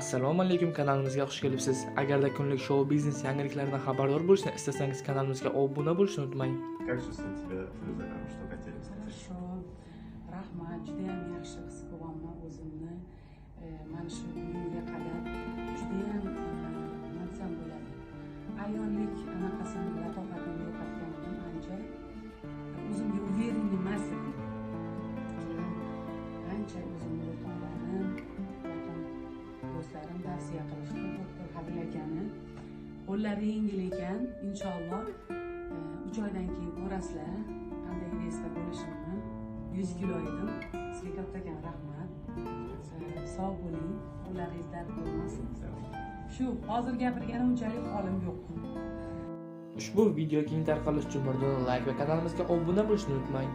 assalomu alaykum kanalimizga xush kelibsiz agarda kunlik shou biznes yangiliklaridan xabardor bo'lishni istasangiz kanalimizga obuna bo'lishni unutmang Как чувствует себя Фируза Ханым? Что хотели сказать? Хорошо. Rahmat, judayam yaxshi his qilyapman o'zimni. E, Mana shu kunga qadar judayam e, nima desam bo'ladi. Ayollik anaqasini latofatini yo'qotganimdan ancha o'zimga уверен emas edim. Keyin ancha o'zimni do'stlarim tavsiya qilishdi doktor Habil akani. Qo'llari yengil ekan, inshaalloh e, uch oydan keyin ko'rasizlar qanday reysda bo'lishimni yuz kilo edim sizga kattakon rahmat. Sog' bo'ling qo'llaringiz dard bo'lmasin. Shu hozir gapirganim unchalik holim yo'q. Ushbu video keng tarqalishi uchun bir dona layk va kanalimizga obuna bo'lishni unutmang.